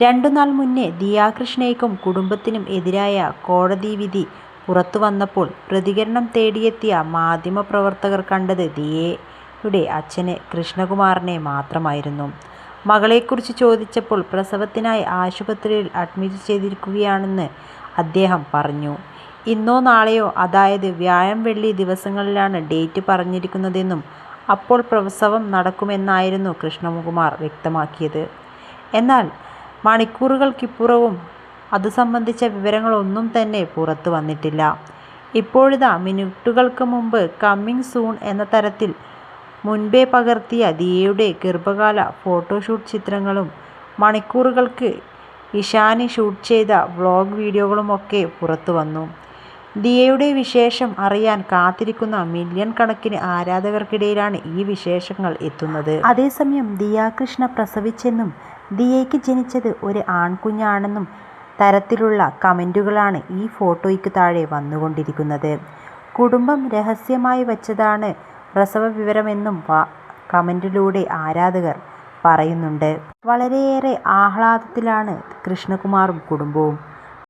രണ്ടുനാൾ മുന്നേ ദിയാകൃഷ്ണയ്ക്കും കുടുംബത്തിനും എതിരായ കോടതി വിധി പുറത്തു പുറത്തുവന്നപ്പോൾ പ്രതികരണം തേടിയെത്തിയ മാധ്യമപ്രവർത്തകർ കണ്ടത് ദിയയുടെ അച്ഛന് കൃഷ്ണകുമാറിനെ മാത്രമായിരുന്നു. മകളെക്കുറിച്ച് ചോദിച്ചപ്പോൾ പ്രസവത്തിനായി ആശുപത്രിയിൽ അഡ്മിറ്റ് ചെയ്തിരിക്കുകയാണെന്ന് അദ്ദേഹം പറഞ്ഞു. ഇന്നോ നാളെയോ അതായത് വ്യാഴം വെള്ളി ദിവസങ്ങളിലാണ് ഡേറ്റ് പറഞ്ഞിരിക്കുന്നതെന്നും അപ്പോൾ പ്രസവം നടക്കുമെന്നായിരുന്നു കൃഷ്ണകുമാർ വ്യക്തമാക്കിയത്. എന്നാൽ മണിക്കൂറുകൾക്കിപ്പുറവും അതു സംബന്ധിച്ച വിവരങ്ങളൊന്നും തന്നെ പുറത്ത് വന്നിട്ടില്ല. ഇപ്പോഴിതാ മിനിറ്റുകൾക്ക് മുമ്പ് കമ്മിങ് സൂൺ എന്ന തരത്തിൽ മുൻപേ പകർത്തിയ ദിയയുടെ ഗർഭകാല ഫോട്ടോഷൂട്ട് ചിത്രങ്ങളും മണിക്കൂറുകൾക്ക് ഇഷാനി ഷൂട്ട് ചെയ്ത വ്ളോഗ് വീഡിയോകളുമൊക്കെ പുറത്തു വന്നു ദിയയുടെ വിശേഷം അറിയാൻ കാത്തിരിക്കുന്ന മില്യൺ കണക്കിന് ആരാധകർക്കിടയിലാണ് ഈ വിശേഷങ്ങൾ എത്തുന്നത്. അതേസമയം ദിയാകൃഷ്ണ പ്രസവിച്ചെന്നും ദിയയ്ക്ക് ജനിച്ചത് ഒരു ആൺകുഞ്ഞാണെന്നും തരത്തിലുള്ള കമന്റുകളാണ് ഈ ഫോട്ടോയ്ക്ക് താഴെ വന്നുകൊണ്ടിരിക്കുന്നത്. കുടുംബം രഹസ്യമായി വച്ചതാണ് പ്രസവ വിവരമെന്നും കമന്റിലൂടെ ആരാധകർ പറയുന്നുണ്ട്. വളരെയേറെ ആഹ്ലാദത്തിലാണ് കൃഷ്ണകുമാറും കുടുംബവും.